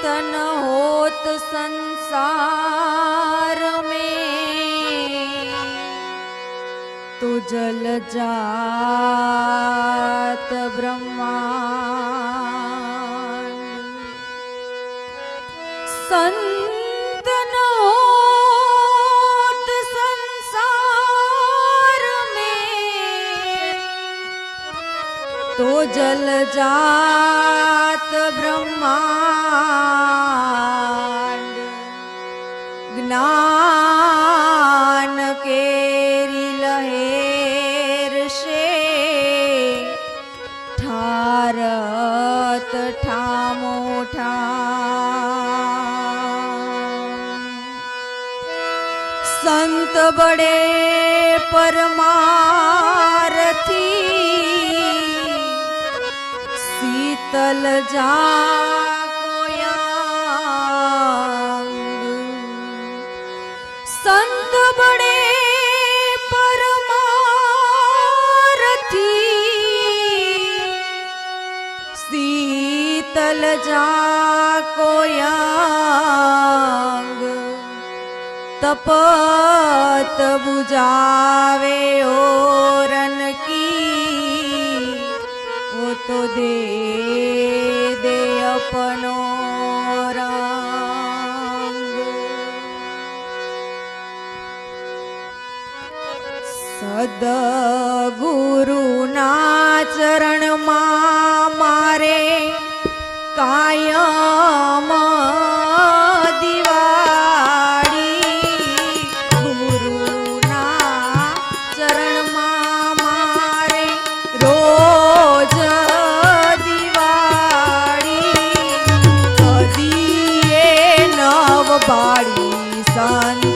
चेतन होत संसार में तो जल जात ब्रह्मा संत तो जल जात ब्रह्मा રાજા કોયા સંત બડે પરમારથી. શીતલ જા કોયા તપત બુજાવે ઓરન કી. ઓ તો દે આપનો સદગુરુના ચરણ સાડી સાન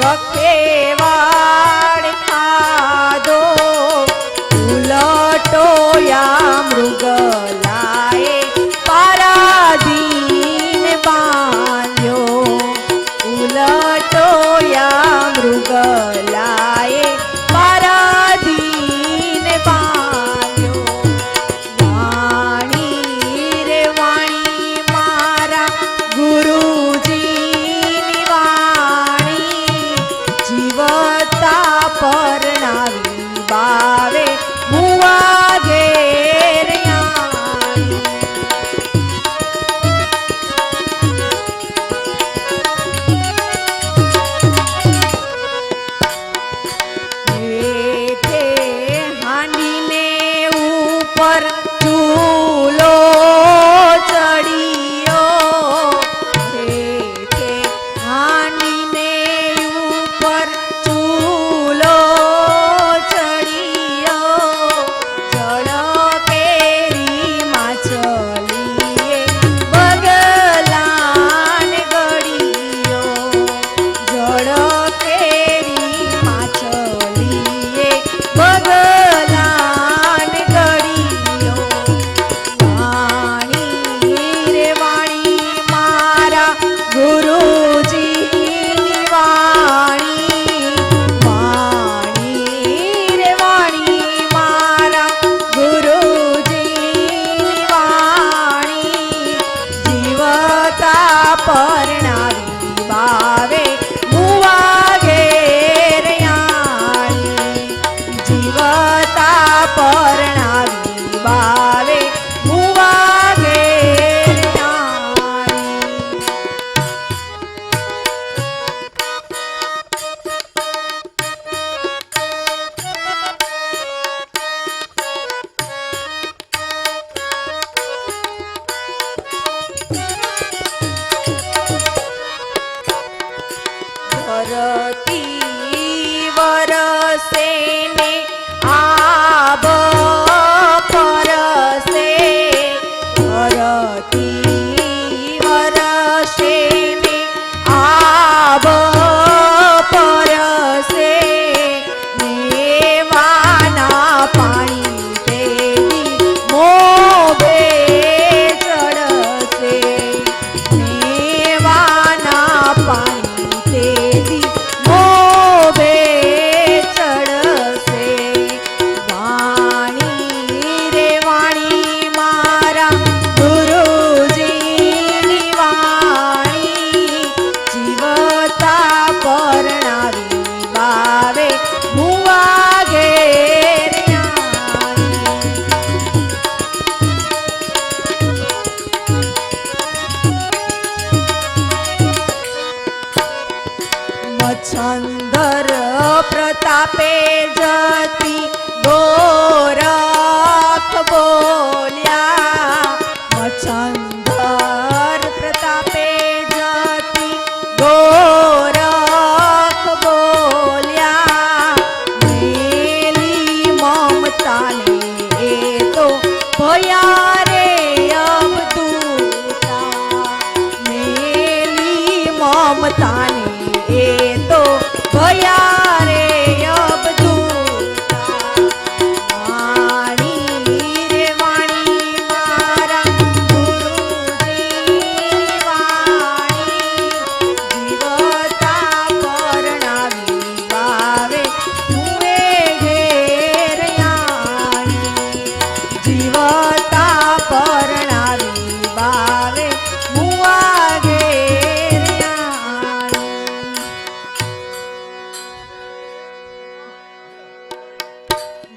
ને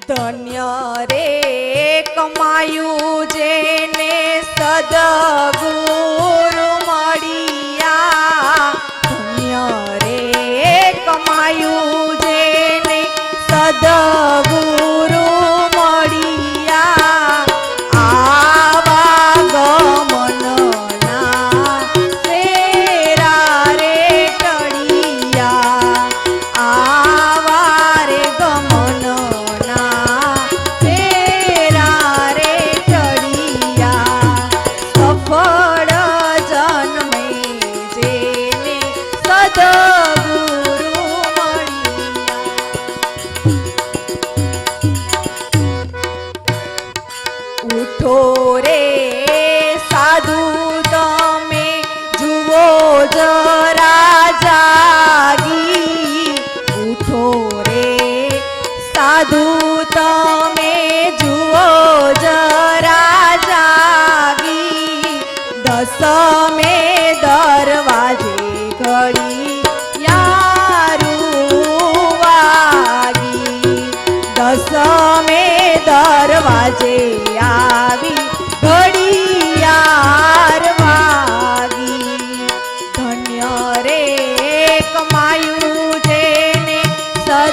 ધન્ય રે કમાયું જેને સદગુરુ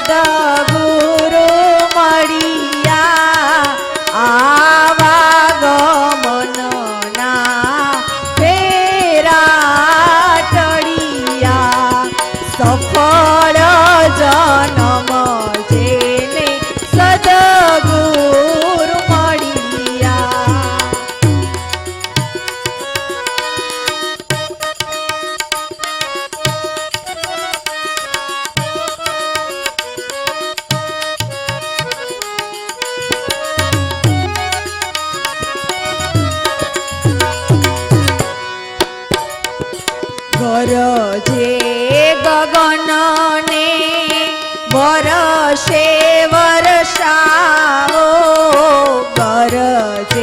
দাগো વરસે વરસાવો ગરજે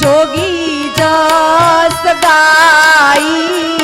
જોગી જસ ગાઈ